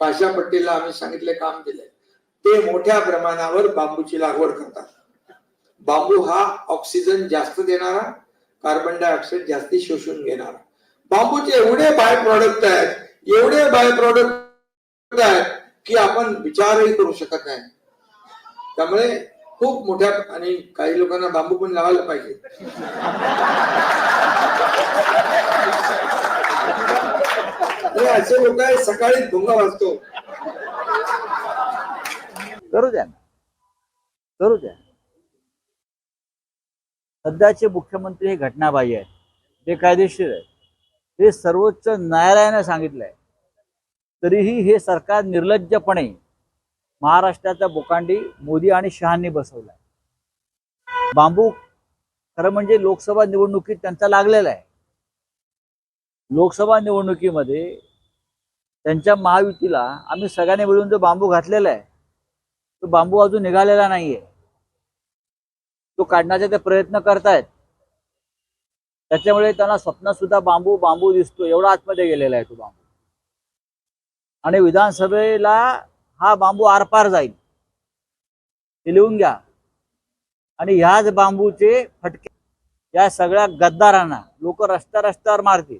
पाशापट्टीला आम्ही सांगितले काम दिले ते मोठ्या प्रमाणावर बांबूची लागवड करतात. बांबू हा ऑक्सिजन जास्त देणारा कार्बन डायऑक्साईड जास्ती शोषून घेणारा. बांबूचे एवढे बाय प्रॉडक्ट आहेत एवढे बाय प्रॉडक्ट आहेत की आपण विचारही करू शकत नाही. त्यामुळे खूप मोठ्या आणि काही लोकांना बांबू पण लावायला पाहिजे. असे लोक आहेत सकाळी भुंगा वाजतो. करू द्या ना. करू द्या. सध्याचे मुख्यमंत्री हे घटनाबाह्य आहेत. बेकायदेशीर आहेत. हे सर्वोच्च न्यायालयाने सांगितलंय. तरीही हे सरकार निर्लज्जपणे महाराष्ट्राचा बोकांडी मोदी आणि शहांनी बसवलाय. बांबू खरं म्हणजे लोकसभा निवडणुकीत त्यांचा लागलेला आहे. लोकसभा निवडणुकीमध्ये त्यांच्या महायुतीला आम्ही सगळ्यांनी मिळून जो बांबू घातलेला आहे तो बांबू अजून निघालेला नाहीये. तो काढण्याचे ते प्रयत्न करतायत. त्याच्यामुळे त्यांना स्वप्नात सुद्धा बांबू बांबू दिसतो एवढा आतमध्ये गेलेला आहे तो बांबू. आणि विधानसभेला हा बांबू आरपार जाईल. हे लिहून घ्या. आणि ह्याच बांबूचे फटके या सगळ्या गद्दारांना लोक रस्त्या रस्त्यावर मारतील.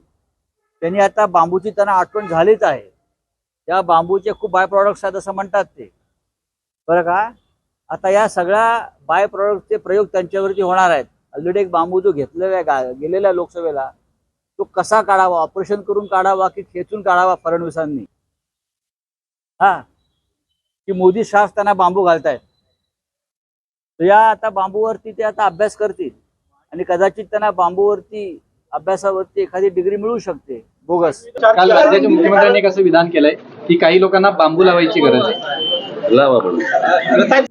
त्यांनी आता बांबूची त्यांना आठवण झालीच आहे. या बांबूचे खूप बाय प्रॉडक्ट्स आहेत असं म्हणतात ते. बरं का? आता या सगळ्या बाय प्रॉडक्टचे प्रयोग त्यांच्यावरती होणार आहेत. ऑलरेडी एक बांबू जो घेतलेला आहे गा- गेलेला लोकसभेला तो कसा काढावा? ऑपरेशन करून काढावा की खेचून काढावा फडणवीसांनी? हा. की मोदी शास त्यांना बांबू घालतायत. तर या आता बांबूवरती ते आता अभ्यास करतील. आणि कदाचित त्यांना बांबूवरती अभ्यासावरती एखादी डिग्री मिळू शकते. बोगस. काल राज्याच्या मुख्यमंत्र्यांनी एक असं विधान केलंय? की काही लोकांना बांबू लावायची गरज आहे. लावा म्हणून